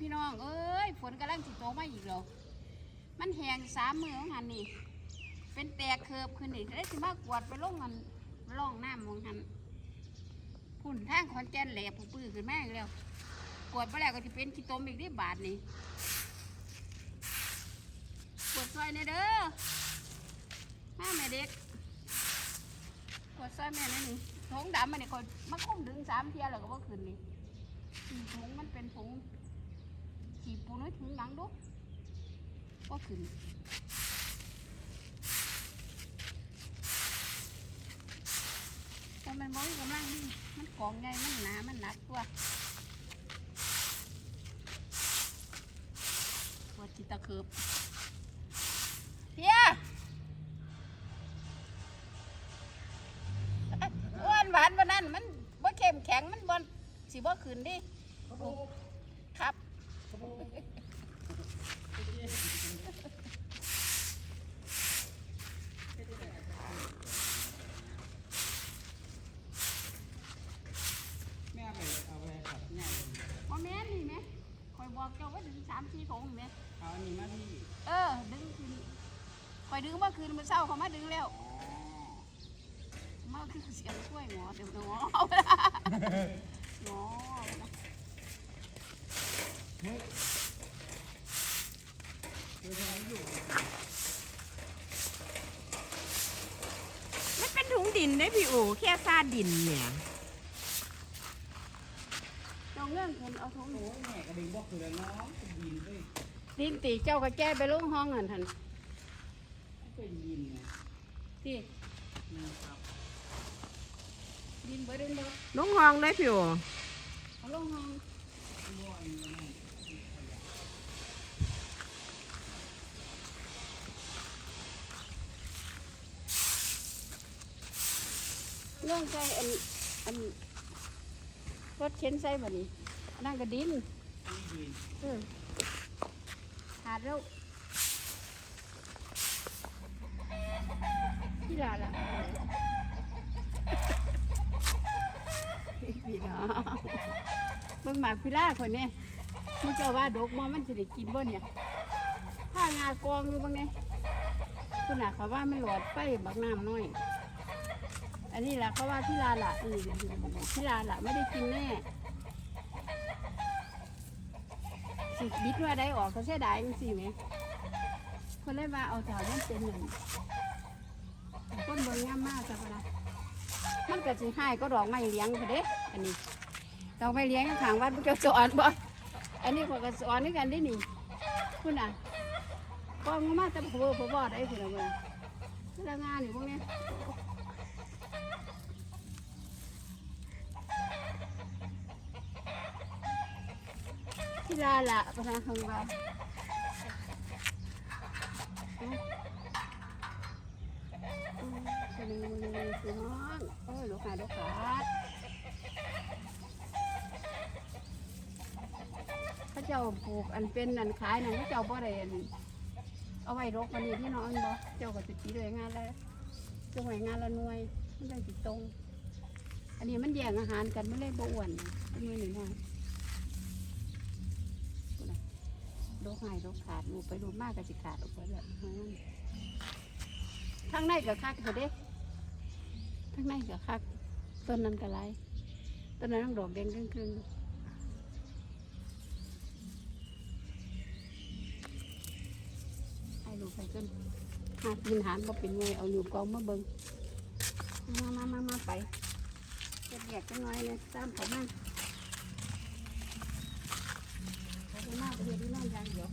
พี่น้อง เอ้ย ฝนกำลังสิตกมาอีกแล้วมันแหงสามมือของหันนี่ เป็นแตกเคิบขึ้นนี่ได้สิมากวดไปล่องมันล่องน้ำของหันพุ่นทางขอนแกนแหลบผู้ปื้อขึ้นมาอีกแล้วกวดไปแล้วก็จะเป็นขี้ตมอีกได้บาทนี่กวดซอยในเด้อมาแม่เด็กกวดซอยแม่นี่นี่ถุงดำมันนี่คนมาคุ้มดึงสามเทียแล้วก็บ่ขึ้นนี่อืมถุงมันเป็นถุง ขี่ปูน้อยถุงหลังดุก็ขึ้นแต่มันบ่มีกำลังดีมันกองใหญ่มันหนา มันหนักตัวปวดจิตตะเคิบเพียอ้วนหวานวันนั้นมันบ่เข้มแข็งมันบ่สิบ่ขึ้นดิครับ แม่ไปเอาไปขับง่าย บ่แม่นนี่แหมค อยบอกเจ้าว่าดึงสามสี่ถุงแหมเอาอันนี้มาที่เออ ดึงขึ้นคอยดึงเมื่อคืนมื้อเช้าเขามาดึงแล้วอ๋อมาคือเสียงช่วยหงอเดี๋ยวหงอเอาไปละหงอเอาไปละเฮ้ยเดี๋ยวจะอยู่มันเป็นถุงดินได้พี่โอแค่ซาดินเนี่ย เจ้าเงื่อนขึ้นเอาถุงโอ้ยแม่กระดิ่งบอกคือแล้วน้องเป็นดินด้วยดินตีเจ้าก็แก้ไปลงห้องนั่นทันเป็นดินนะที่นี่ครับดินเบิดดินเบิดลุงห้องได้พี่โอเอาลงห้องว่าอันนี้มันเรื่องใส่อันอัน รถเข็นใส่แบบนี้อันนั่นก็ดินนี่ดินเออหาดแล้วพี่ลาละพี่ลาเบิ่งหมากพี่ลาคนนี้มึงจ้าว่าดกมอมันจะได้กินบ่เนี่ยถ้างากองอยู่บ้างเนี่ยคุณหน่ะเขาว่ามันหลอดไฟบักน้ำน้อย อันนี้แหละเขาว่าพี่ลาละอือพี่ลาละไม่ได้กินแน่สิบิดว่าได้ออกเขาเสียดายจังสิไหมคนเลยว่าเอาแถวนั้นเป็นหนึ่งคนเบิ่งงามมากจ้ะพะนะมันเก็สิให้ก็ดอกไม้เลี้ยงเขาเด้อันนี้ดอกไม้เลี้ยงข้างวัดมันก็สอนบ่อันนี้เขาก็สอนด้วยกันได้หนี่คุณอะก็งมาแต่ผัวผัวบ่ได้คุณอะเบิ่งพลังงานอยู่พวกนี้ ที่ลาละประธานของเราเอาอืมเป็นยังไงพี่น้องโอ้ยลูกหาลูกขาดเขาเจ้าปลูกอันเป็นอันขายนั่นเขาเจ้าบ่ได้อันเอาไว้รกมันนี่ที่น้องบ่เจ้าก็จะตีเลยงานแล้วจงไว้งานละหน่วยมันได้สิตตรง อันนี้มันแย่งอาหารกันไมันเลยบ่อ้วนเมือหนึ่งน้อ ยโรคหายโรคขาดลูกไปดูมากก็สิขาดออกไปแล้วข้างในก็คักเถอะเด้ข้างในก็คักต้นนั้นก็ไรต้นนั้นต้องดอกแดงครึ่งๆให้ลูกไปขึ้นหากินหานบ่เป็นไงเอาอยู่กองมาเบิ่งมามามามาไปเก็บแยกกันหน่อยเลยตามผมมา เขาไปมาไปเรียนที่นั่นย่างเดียว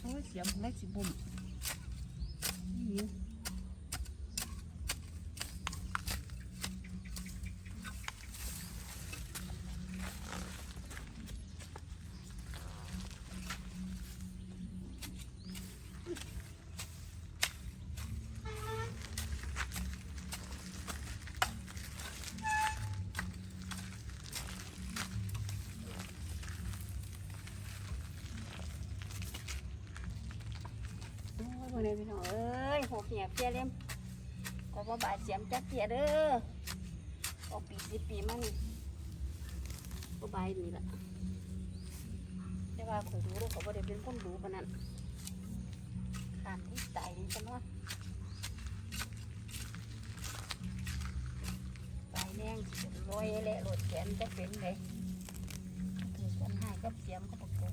โอ้ยเสียงเล็กสิบุ่มนี่ ม่พี่น้องเอ้ยหกเหียเพียเล่มก็บ่บาดเสียมจักเพียเด้อเอาปีสิปีมานี่บ่บายนี่ละแต่ว่าข่อยรู้แล้วเขาบ่ได้เป็นคนรู้ปานนั้นขามที่ตายนี่จังว่าตายแรงลอยแหละโหลดแขนจะเป็นเลยถือกันให้กับเสียมก็ประกบ